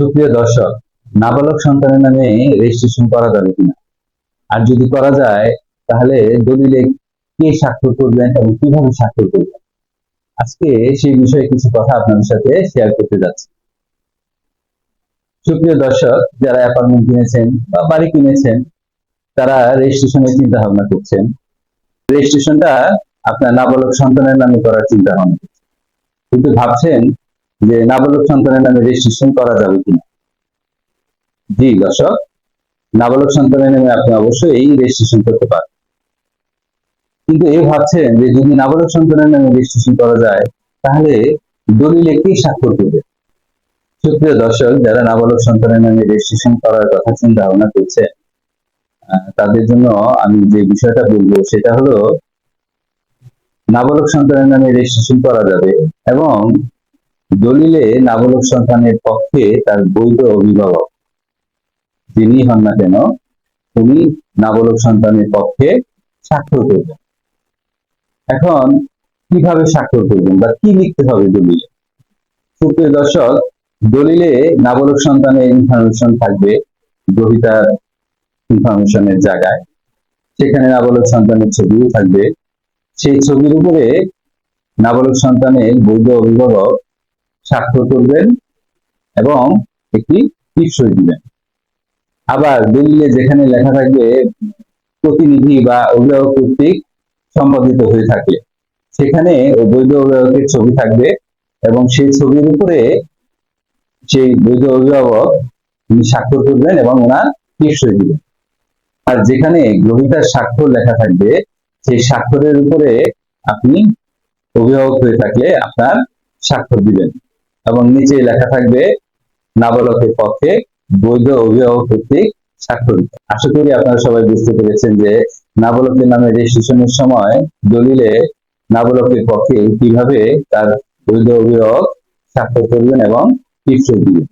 সুপ্রিয় দর্শক, নাবালক সন্তানের নামে রেজিস্ট্রেশন করা যাবে কিনা? আর যদি করা যায়, তাহলে দলিলে কে স্বাক্ষর করবেন এবং কীভাবে স্বাক্ষর করবেন? আজকে সেই বিষয়ে কিছু কথা আপনাদের সাথে শেয়ার করতে যাচ্ছি। সুপ্রিয় দর্শক, যারা অ্যাপার্টমেন্ট কিনেছেন বা বাড়ি কিনেছেন, তারা রেজিস্ট্রেশনের চিন্তা ভাবনা করছেন। রেজিস্ট্রেশনটা আপনার নাবালক সন্তানের নামে করার চিন্তা ভাবনা করছেন। কিন্তু ভাবছেন যে নাবালক সন্তানের নামে রেজিস্ট্রেশন করা যাবে কিনা। জি, দর্শক, নাবালক সন্তানের নামে আপনি অবশ্যই এই রেজিস্ট্রেশন করতে পারেন কিন্তু এই ভাবছেন যে যদি নাবালক সন্তানের নামে রেজিস্ট্রেশন করা যায়, তাহলে দলিলে কে স্বাক্ষর করবে? সুপ্রিয় দর্শক, যারা নাবালক সন্তানের নামে রেজিস্ট্রেশন করার কথা চিন্তা ভাবনা করছে তাদের জন্য আমি যে বিষয়টা বলব, সেটা হলো, নাবালক সন্তানের নামে রেজিস্ট্রেশন করা যাবে এবং দলিলে নাবালক সন্তানের পক্ষে তার বৈধ অভিভাবক। যিনি হন না কেন, উনি নাবালক সন্তানের পক্ষে স্বাক্ষর করবেন। এখন কীভাবে স্বাক্ষর করবেন বা কি লিখতে হবে দলিলে? সুপ্রিয় দর্শক, দলিলে নাবালক সন্তানের ইনফরমেশন থাকবে গ্রহিতার ইনফরমেশনের জায়গায়। সেখানে নাবালক সন্তানের ছবিও থাকবে। সেই ছবির উপরে নাবালক সন্তানের বৈধ অভিভাবক স্বাক্ষর করবেন এবং একটি টিপসই দিবেন। আবার দলিলে যেখানে লেখা থাকবে, প্রতিনিধি বা অভিভাবক কর্তৃক সম্পাদিত হয়ে থাকে, সেখানে বৈধ অভিভাবকের ছবি থাকবে এবং সেই ছবির উপরে সেই বৈধ অভিভাবক তিনি স্বাক্ষর করবেন এবং ওনার টিপসই দিবেন। আর যেখানে গ্রহিতার স্বাক্ষর লেখা থাকবে, সেই স্বাক্ষরের উপরে আপনি অভিভাবক হয়ে থাকলে আপনার স্বাক্ষর দিবেন। এবং নিচে লেখা থাকবে, নাবালকের পক্ষে বৈধ অভিভাবক কর্তৃক স্বাক্ষরিত আশা করি আপনারা সবাই বুঝতে পেরেছেন যে নাবালকের নামে রেজিস্ট্রেশনের সময় দলিলে নাবালকের পক্ষে কীভাবে তার বৈধ অভিভাবক স্বাক্ষর করবেন এবং টিপসই দিবেন।